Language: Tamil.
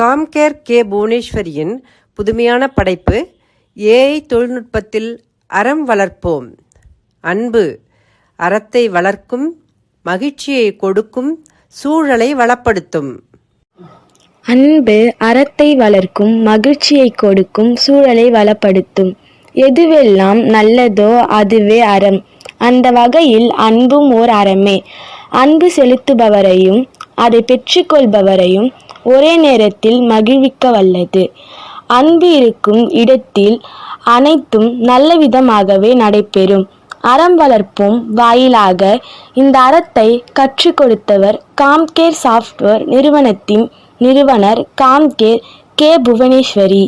Compcare K. புவனேஸ்வரியின் புதுமையான படைப்பு ஏஐ தொழில்நுட்பத்தில் அறம் வளர்ப்போம். அன்பு அறத்தை வளர்க்கும் மகிழ்ச்சியை கொடுக்கும் சூழலை வளப்படுத்தும். அன்பு அறத்தை வளர்க்கும் மகிழ்ச்சியை கொடுக்கும் சூழலை வளப்படுத்தும். எதுவெல்லாம் நல்லதோ அதுவே அறம். அந்த வகையில் அன்பும் ஓர் அறமே. அன்பு செலுத்துபவரையும் அதை பெற்றுக்கொள்பவரையும் ஒரே நேரத்தில் மகிழ்விக்க வல்லது அன்பு இருக்கும் இடத்தில் அனைத்தும் நல்ல விதமாகவே நடைபெறும். அறம் வளர்ப்பும் வாயிலாக இந்த அறத்தை கற்றுக் கொடுத்தவர் காம்கேர் சாஃப்ட்வேர் நிறுவனத்தின் நிறுவனர் காம்கேர் கே புவனேஸ்வரி.